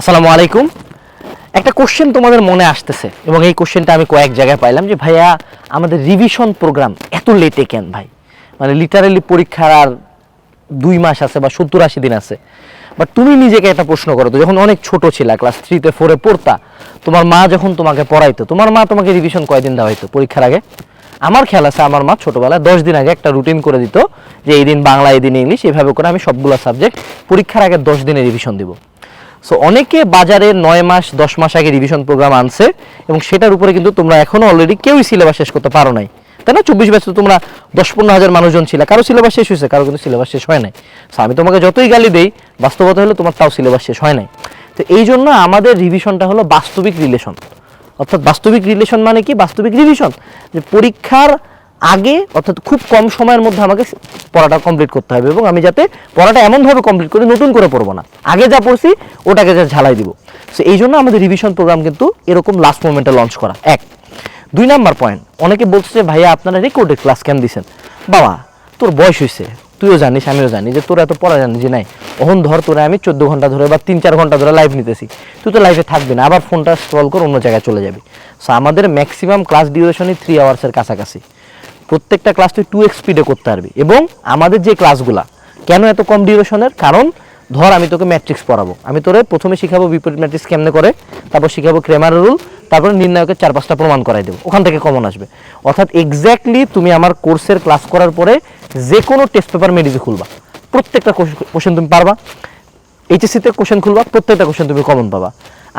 আসসালামু আলাইকুম। একটা কোশ্চেন তোমাদের মনে আসতেছে এবং এই কোশ্চেনটা আমি কয়েক জায়গায় পাইলাম যে, ভাইয়া, আমাদের রিভিশন প্রোগ্রাম এত লেটে কেন ভাই? মানে লিটারালি পরীক্ষার আর দুই মাস আছে বা সত্তর আশি দিন আছে। বাট তুমি নিজেকে একটা প্রশ্ন করো তো, যখন অনেক ছোট ছিলা ক্লাস থ্রিতে ফোরে পড়তা, তোমার মা যখন তোমাকে পড়াইতো, তোমার মা তোমাকে রিভিশন কয়দিন দেওয়া হইতো পরীক্ষার আগে? আমার খেয়াল আছে আমার মা ছোটোবেলায় দশ দিন আগে একটা রুটিন করে দিত যে, এই দিন বাংলা, এই দিন ইংলিশ, এভাবে করে আমি সবগুলো সাবজেক্ট পরীক্ষার আগে দশ দিনে রিভিশন দিব। সো অনেকে বাজারে নয় মাস, দশ মাস আগে রিভিশন প্রোগ্রাম আনছে এবং সেটার উপরে কিন্তু তোমরা এখনও অলরেডি কেউই সিলেবাস শেষ করতে পারো নাই। তাই না? চব্বিশ বছর তোমরা দশ পনেরো হাজার মানুষজন ছিল। কারও সিলেবাস শেষ হয়েছে, কারও কিন্তু সিলেবাস শেষ হয় নাই। সো আমি তোমাকে যতই গালি দেই, বাস্তবতা হলো তোমার তাও সিলেবাস শেষ হয় নাই। তো এই জন্য আমাদের রিভিশনটা হলো বাস্তবিক রিলেশন অর্থাৎ বাস্তবিক রিলেশন মানে কি? বাস্তবিক রিভিশন যে পরীক্ষার আগে, অর্থাৎ খুব কম সময়ের মধ্যে আমাকে পড়াটা কমপ্লিট করতে হবে এবং আমি যাতে পড়াটা এমনভাবে কমপ্লিট করি নতুন করে পড়ব না। আগে যা পড়ছি, ওটাকে যা ঝালাই দিব। সো এই জন্য আমাদের রিভিশন প্রোগ্রাম কিন্তু এরকম লাস্ট মোমেন্টে লঞ্চ করা। এক। দুই নাম্বার পয়েন্ট অনেকে বলছে যে, ভাইয়া, আপনারা রেকর্ডেড ক্লাস কেন দিছেন? বাবা, তোর বয়স হয়েছে তুইও জানিস, আমিও জানি যে, তোরা এত পড়া জানি যে, নাই ওহন ধর, তোরা আমি চোদ্দ ঘণ্টা ধরে বা তিন চার ঘণ্টা ধরে লাইভ নিতেছি। তুই তো লাইভে থাকবি না, আবার ফোনটা স্ক্রল করে অন্য জায়গায় চলে যাবি। সো আমাদের ম্যাক্সিমাম ক্লাস ডিউরেশনই থ্রি আওয়ার্সের কাছাকাছি। প্রত্যেকটা ক্লাস তুই টু এক্স স্পিডে করতে পারবি। এবং আমাদের যে ক্লাসগুলা কেন এত কম ডিউরেশনের কারণ, ধর আমি তোকে ম্যাট্রিক্স পড়াবো। আমি তোরে প্রথমে শিখাবো বিপরীত ম্যাট্রিক্স কেমনে করে, তারপর শিখাবো ক্রেমার রুল তারপর নির্ণায়কের চার পাঁচটা প্রমাণ করাই দেবো। ওখান থেকে কমন আসবে। অর্থাৎ এক্স্যাক্টলি তুমি আমার কোর্সের ক্লাস করার পরে যে কোনো টেস্ট পেপার মেডিজে খুলবা। প্রত্যেকটা কোশ্চেন তুমি পারবা। এইচএসসিতে কোশ্চেন খুলবা, প্রত্যেকটা কোশ্চেন তুমি কমন পাবা।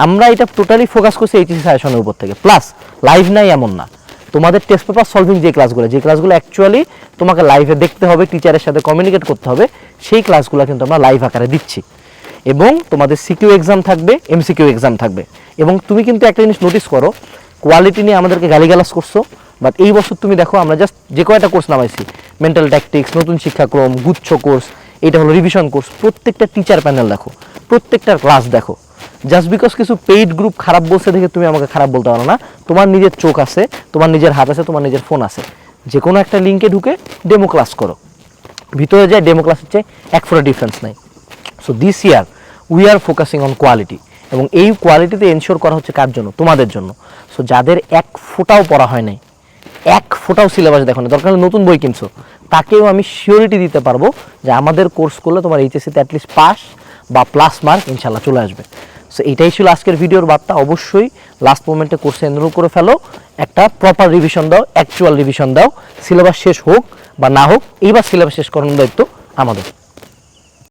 আমরা এটা টোটালি ফোকাস করছি এইচএসসি সাজেশনের উপর থেকে। প্লাস লাইভ নাই এমন না। তোমাদের টেস্ট পেপার সলভিং যে ক্লাসগুলো যে ক্লাসগুলো অ্যাকচুয়ালি তোমাকে লাইভে দেখতে হবে টিচারের সাথে কমিউনিকেট করতে হবে, সেই ক্লাসগুলো কিন্তু আমরা লাইভ আকারে দিচ্ছি। এবং তোমাদের সিকিউ এক্সাম থাকবে এমসিকিউ এক্সাম থাকবে। এবং তুমি কিন্তু একটা জিনিস নোটিস করো কোয়ালিটি নিয়ে আমাদেরকে গালিগালাজ করছ বাট এই বছর তুমি দেখো আমরা জাস্ট যে কয়টা কোর্স নামাইছি মেন্টাল ট্যাকটিক্স নতুন শিক্ষাক্রম, গুচ্ছ কোর্স এটা হলো রিভিশন কোর্স প্রত্যেকটা টিচার প্যানেল দেখো প্রত্যেকটার ক্লাস দেখো। জাস্ট বিকজ কিছু পেইড গ্রুপ খারাপ বলছে দেখে তুমি আমাকে খারাপ বলতে পারো না। তোমার নিজের চোখ আছে, তোমার নিজের হাত আছে, তোমার নিজের ফোন আছে। যে কোনো একটা লিঙ্কে ঢুকে ডেমো ক্লাস করো। ভিতরে যায় ডেমো ক্লাসের চেয়ে এক ফোটা ডিফারেন্স নাই। So this year we are focusing on quality এবং এই কোয়ালিটিতে এনশোর করা হচ্ছে কার জন্য? তোমাদের জন্য। সো যাদের এক ফোটাও পড়া হয় নাই, এক ফোটাও সিলেবাস দেখো না। দরকার নতুন বই কিনছো। তাকেও আমি শিওরিটি দিতে পারব যে আমাদের কোর্স করলে তোমার এইচএসসিতে অ্যাটলিস্ট পাস বা প্লাস মার্ক ইনশাল্লাহ চলে আসবে। সো এটাই ছিল আজকের ভিডিওর বার্তা। অবশ্যই লাস্ট মোমেন্টে কোর্সে এনরোল করে ফেলো। একটা প্রপার রিভিশন দাও অ্যাকচুয়াল রিভিশন দাও। সিলেবাস শেষ হোক বা না হোক, এইবার সিলেবাস শেষ করানোর দায়িত্ব আমাদের।